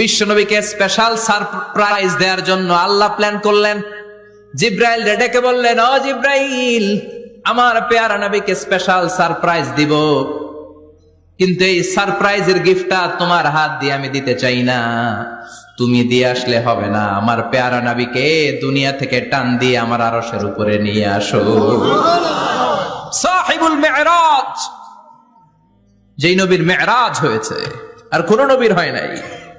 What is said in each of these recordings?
বিশ্বনবীকে special surprise দেওয়ার জন্য আল্লাহ প্ল্যান করলেন। জিব্রাইল ডেকে বললেন, ও জিব্রাইল, আমার পেয়ারা নবীকে স্পেশাল সারপ্রাইজ দিব। কিন্তু এই সারপ্রাইজের গিফটটা তোমার হাত দিয়ে আমি দিতে চাই না। তুমি দিয়ে আসলে হবে না। আমার পেয়ারা নবীকে দুনিয়া থেকে টান দিয়ে আমার আরশের উপরে নিয়ে আসো। সাহিবুল মেরাজ, যেই নবীর মেরাজ হয়েছে, আর কোন নবীর হয় নাই।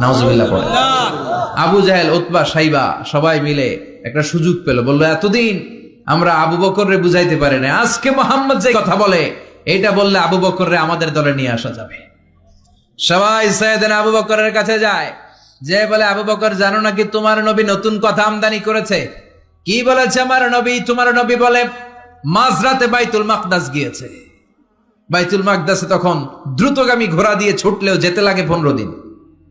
নাউজুবিল্লাহ পড়ে। আবু জাহেল, উতবা, সাইবা, সবাই মিলে একটা সুযোগ পেল। বলল, এতদিন আমরা আবু বকররে বুঝাইতে পারি না আজকে মোহাম্মদ যে কথা বলে এটা বললে আবু বকররে আমাদের দলে নিয়ে আসা যাবে। সবাই সৈয়দিন আবু বকরের কাছে যায়। যে বলে, আবু বকর, জানো নাকি তোমার নবী নতুন কথা আমদানি করেছে? কি বলেছে আমার নবী? তোমার নবী বলে, মাঝরাতে বাইতুল মাকদাস গিয়েছে। বাইতুল মাকদাসে তখন দ্রুতগামী ঘোড়া দিয়ে ছুটলেও যেতে লাগে পনেরো দিন।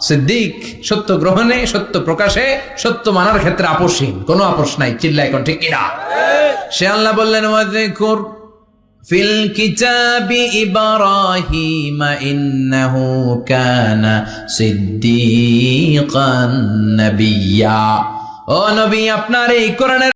সিদ্দিক, সত্য গ্রহণে, সত্য প্রকাশে, সত্য মানার ক্ষেত্রে আপোষহীন। কোনো আপোষ নাই, চিল্লা এখন ঠিক কিনা? সে আল্লাহ বললেন ফিল কিতাবি ইব্রাহিম, ইন্নাহু কানা সিদ্দিকান ও নবী, আপনার এই কোরআনের